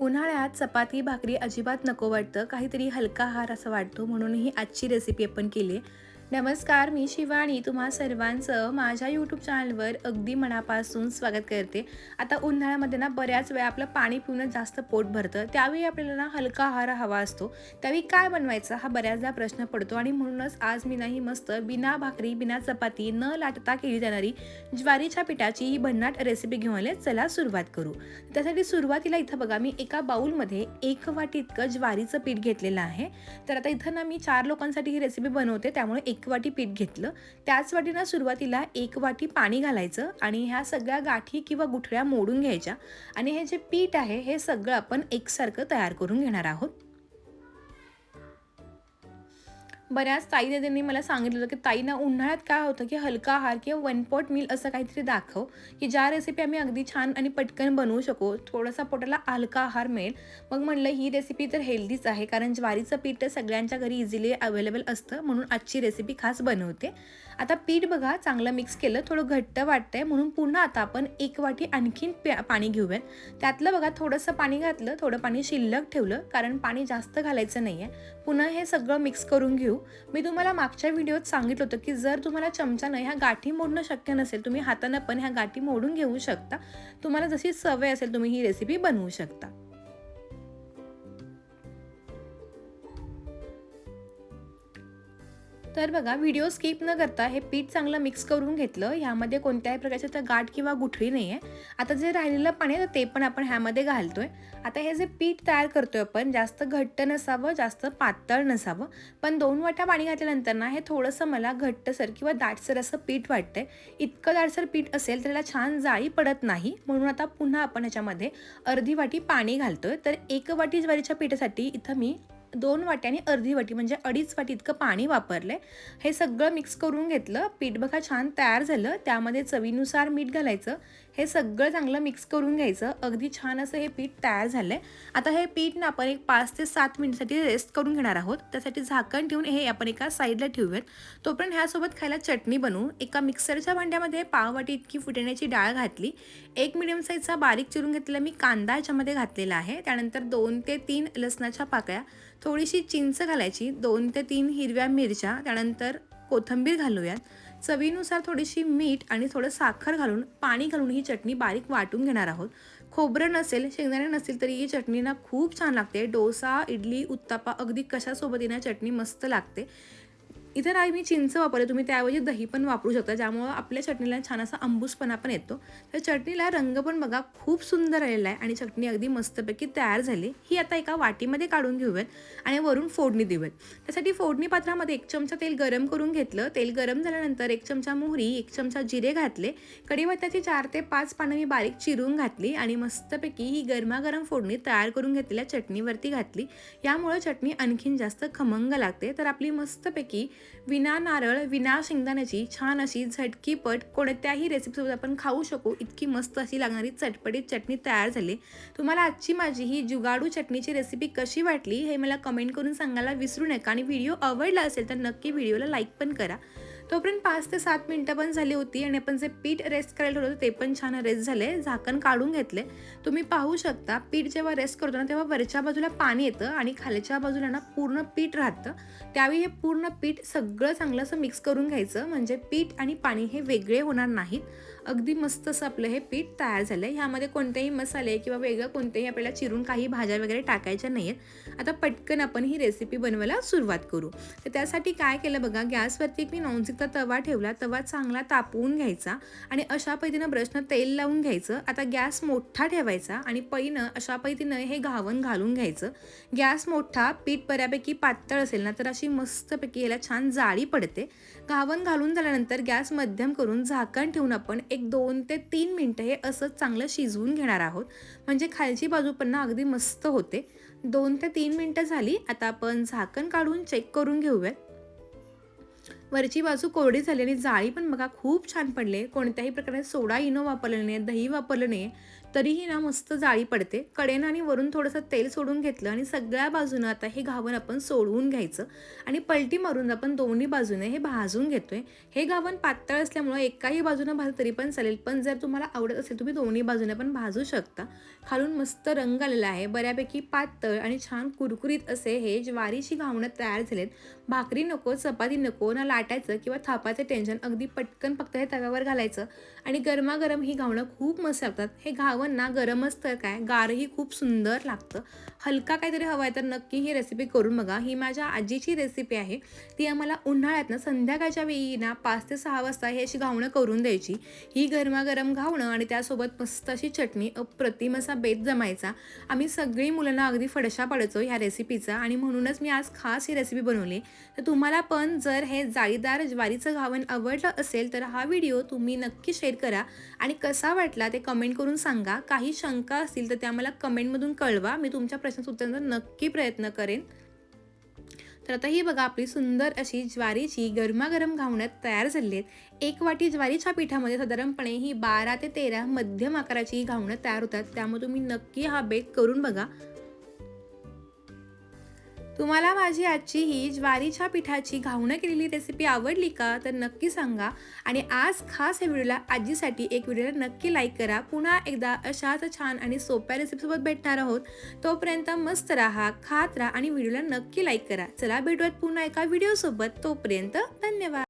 उन्हाळ्यात चपाती भाकरी अजिबात नको वाटतं. काहीतरी हलका आहार असं वाटतो. म्हणून ही आजची रेसिपी आपण केली. आहे नमस्कार मी शिवानी. तुम्हा सर्वांचं माझ्या यूट्यूब चॅनलवर अगदी मनापासून स्वागत करते. आता उन्हाळ्यामध्ये ना बऱ्याच वेळा आपलं पाणी पिऊन जास्त पोट भरतं. त्यावेळी आपल्याला ना हलका आहार हवा असतो. त्यावेळी काय बनवायचं हा बऱ्याचदा प्रश्न पडतो आणि म्हणूनच आज मी नाही मस्त बिना भाकरी बिना चपाती न लाटता केली जाणारी ज्वारीच्या पिठाची ही भन्नाट रेसिपी घेऊन आले. चला सुरुवात करू. त्यासाठी सुरुवातीला इथं बघा मी एका बाऊलमध्ये एक वाटी इतकं ज्वारीचं पीठ घेतलेलं आहे. तर आता इथं ना मी चार लोकांसाठी ही रेसिपी बनवते. त्यामुळे एक एक वाटी पीठ घेतलं. त्याच वाटीनं सुरुवातीला एक वाटी पाणी घालायचं आणि ह्या सगळ्या गाठी किंवा गुठळ्या मोडून घ्यायच्या. आणि हे जे पीठ आहे हे सगळं आपण एकसारखं तयार करून घेणार आहोत. बऱ्याच ताई दादांनी मला सांगितलं होतं की ताईना उन्हाळ्यात काय होतं की हलका आहार किंवा वन पॉट मील असं काहीतरी दाखव की ज्या रेसिपी आम्ही अगदी छान आणि पटकन बनवू शकू थोडासा पोटाला हलका आहार मिळेल. मग म्हणलं ही रेसिपी तर हेल्दीच आहे कारण ज्वारीचं पीठ तर सगळ्यांच्या घरी इझिली अवेलेबल असतं म्हणून आजची रेसिपी खास बनवते. आता पीठ बघा चांगलं मिक्स केलं थोडं घट्ट वाटतंय म्हणून पुन्हा आता आपण एक वाटी आणखीन पाणी घेऊयात. त्यातलं बघा थोडंसं पाणी घातलं थोडं पाणी शिल्लक ठेवलं कारण पाणी जास्त घालायचं नाही आहे पुन्हा हे सगळं मिक्स करून घेऊ. मी तुम्हाला मागच्या व्हिडिओत सांगितलं होतं की जर तुम्हाला चमच्यानं ह्या गाठी मोडणं शक्य नसेल तुम्ही हातानं पण ह्या गाठी मोडून घेऊ शकता. तुम्हाला जशी सवय असेल तुम्ही ही रेसिपी बनवू शकता. तर बघा व्हिडिओ स्किप न करता हे पीठ चांगलं मिक्स करून घेतलं. ह्यामध्ये कोणत्याही प्रकारचे तर गाठ किंवा गुठळी नाही आहे आता जे राहिलेलं पाणी आहे ते पण आपण ह्यामध्ये घालतोय. आता हे जे पीठ तयार करतोय आपण जास्त घट्ट नसावं जास्त पातळ नसावं. पण दोन वाट्या पाणी घातल्यानंतर ना हे थोडंसं मला घट्टसर किंवा दाटसर असं पीठ वाटतंय. इतकं दाटसर पीठ असेल तर त्याला छान जाळी पडत नाही. म्हणून आता पुन्हा आपण ह्याच्यामध्ये अर्धी वाटी पाणी घालतोय. तर एक वाटी ज्वारीच्या पिठासाठी इथं मी दोन वाट्याने अर्धी वाटी म्हणजे अडीच वाटी इतकं पाणी वापरलं हे सगळं मिक्स करून घेतलं. पीठ बघा छान तयार झालं. त्यामध्ये चवीनुसार मीठ घालायचं. हे सगळं चांगलं मिक्स करून घ्यायचं. अगदी छान असं हे पीठ तयार झालं आहे आता हे पीठ ना आपण एक पाच ते सात मिनिटसाठी रेस्ट करून घेणार आहोत. त्यासाठी झाकण ठेवून हे आपण एका साईडला ठेवूयात. तोपर्यंत ह्यासोबत खायला चटणी बनवू एका मिक्सरच्या भांड्यामध्ये पाववाटी इतकी फुटण्याची डाळ घातली. एक मिडियम साईजचा बारीक चिरून घेतलेला मी कांदा याच्यामध्ये घातलेला आहे. त्यानंतर दोन ते तीन लसणाच्या पाकळ्या. थोडीशी चिंच घालायची. दोन ते तीन हिरव्या मिरच्या त्यानंतर कोथंबीर घालूयात. चवीनुसार थोडीशी मीठ आणि थोडं साखर घालून पाणी घालून ही चटणी बारीक वाटून घेणार आहोत. खोबरं नसेल शेंगदाणे नसेल तरी ही चटणी ना खूप छान लागते. डोसा इडली उत्तापा अगदी कशासोबत चटणी मस्त लागते. इथं नाही मी चिंच वापरले तुम्ही त्याऐवजी दही पण वापरू शकता ज्यामुळं आपल्या चटणीला छान असा अंबूसपणा पण येतो. तर चटणीला रंग पण बघा खूप सुंदर आलेला आहे आणि चटणी अगदी मस्तपैकी तयार झाली. ही आता एका वाटीमध्ये काढून घेऊयात आणि वरून फोडणी देऊयात. त्यासाठी फोडणी पात्रामध्ये एक चमचा तेल गरम करून घेतलं. तेल गरम झाल्यानंतर एक चमचा मोहरी एक चमचा जिरे घातले. कढीपत्त्याची चार ते पाच पानं मी बारीक चिरून घातली आणि मस्तपैकी ही गरमागरम फोडणी तयार करून घेतलेल्या चटणीवरती घातली. यामुळं चटणी आणखीन जास्त खमंग लागते. तर आपली मस्तपैकी विना नारळ विना शेंगदाण्याची छान अशी झटकीपट कोणत्याही रेसिपीसोबत आपण खाऊ शकू. इतकी मस्त अशी लागणारी चटपटीत चटणी तयार झाली. तुम्हाला आजची माझी ही जुगाडू चटणीची रेसिपी कशी वाटली हे मला कमेंट करून सांगायला विसरू नका. आणि व्हिडिओ आवडला असेल तर नक्की व्हिडिओला लाईक पण करा. तोपर्यंत पाच ते सात मिनटं पण झाली होती आणि आपण जे पीठ रेस्ट करायला ठेवलं ते पण छान रेस्ट झाले. झाकण काढून घेतले. तुम्ही पाहू शकता पीठ जेव्हा रेस्ट करतो ना तेव्हा वरच्या बाजूला पाणी येतं आणि खालच्या बाजूला ना पूर्ण पीठ राहतं. त्यावेळी हे पूर्ण पीठ सगळं चांगलं असं मिक्स करून घ्यायचं. म्हणजे पीठ आणि पाणी हे वेगळे होणार नाहीत. अगदी मस्त असं आपलं हे पीठ तयार झालं आहे. ह्यामध्ये कोणतेही मसाले किंवा वेगळं कोणतेही आपल्याला चिरून काही भाज्या वगैरे टाकायच्या नाही आहेत आता पटकन आपण ही रेसिपी बनवायला सुरुवात करू. तर त्यासाठी काय केलं बघा गॅसवरती एक मी नॉनस्टिकचा तवा ठेवला. तवा चांगला तापवून घ्यायचा आणि अशा पद्धतीनं ब्रशनं तेल लावून घ्यायचं. आता गॅस मोठा ठेवायचा आणि पैनं अशा पद्धतीनं हे घावन घालून घ्यायचं. गॅस मोठा पीठ बऱ्यापैकी पातळ असेल ना तर अशी मस्तपैकी याला छान जाळी पडते. घावन घालून झाल्यानंतर गॅस मध्यम करून झाकण ठेवून आपण एक दोन ते तीन मिनटं हे असंच चांगलं शिजवून घेणार आहोत. म्हणजे खालची बाजू पण ना अगदी मस्त होते. दोन ते तीन मिनटं झाली आता आपण झाकण काढून चेक करून घेऊयात. वरची बाजू कोरडी झाली आणि जाळी पण बघा खूप छान पडले कोणत्याही प्रकारे सोडा इनो वापरलं नाही दही वापरलं नाही. तरीही ना मस्त जाळी पडते. कडेनं आणि वरून थोडंसं तेल सोडून घेतलं आणि सगळ्या बाजूनं आता हे घावण आपण सोडवून घ्यायचं. आणि पलटी मारून आपण दोन्ही बाजूने हे भाजून घेतोय. हे घावण पातळ असल्यामुळं एकाही बाजूनं भाजलं तरी पण चालेल. पण जर तुम्हाला आवडत असेल तुम्ही दोन्ही बाजूने पण भाजू शकता. खालून मस्त रंग आलेला आहे. बऱ्यापैकी पातळ आणि छान कुरकुरीत असे हे ज्वारीची घावणं तयार झालेत. भाकरी नको चपाती नको ना लाटायचं किंवा थापाचं टेन्शन अगदी पटकन फक्त हे तव्यावर घालायचं. आणि गरमागरम ही घावणं खूप मस्त लागतात. हे घावण ना गरमच तर काय? गारही खूप सुंदर लागतं. हलका काहीतरी हवा आहे तर नक्की ही रेसिपी करून बघा. ही माझ्या आजीची रेसिपी आहे. ती आम्हाला उन्हाळ्यात ना संध्याकाळच्या वेळी ना पाच ते सहा वाजता ही अशी घावणं करून द्यायची. ही गरमागरम घावणं आणि त्यासोबत मस्त अशी चटणी अप्रतिम असा बेत जमायचा. आम्ही सगळी मुलांना अगदी फडशा पडायचो ह्या रेसिपीचा आणि म्हणूनच मी आज खास ही रेसिपी बनवली. तर तुम्हाला पण जर हे जाळीदार ज्वारीचं घावण आवडलं असेल तर हा व्हिडिओ तुम्ही नक्की शेअर करा आणि कसा वाटला ते कमेंट करून सांगा. काही शंका असतील तर त्या मला कमेंटमधून कळवा. मी तुमच्या प्रश्नाचं उत्तर नक्की प्रयत्न करेन. तर आता ही बघा आपली सुंदर अशी ज्वारीची गरमागरम घावण्यात तयार झाली आहेत. एक वाटी ज्वारीच्या पिठामध्ये साधारणपणे ही बारा ते तेरा मध्यम आकाराची घावणं तयार होतात. त्यामुळे तुम्ही नक्की हा बेक करून बघा. तुम्हाला माझी आजची ही ज्वारीच्या पिठाची घावणं केलेली रेसिपी आवडली का? तर नक्की सांगा. आणि आज खास या व्हिडिओला आजीसाठी एक व्हिडिओला नक्की लाईक करा. पुन्हा एकदा अशाच छान आणि सोप्या रेसिपीसोबत भेटणार आहोत. तोपर्यंत मस्त राहा खात राहा आणि व्हिडिओला नक्की लाईक करा. चला भेटूयात पुन्हा एका व्हिडिओसोबत तोपर्यंत धन्यवाद.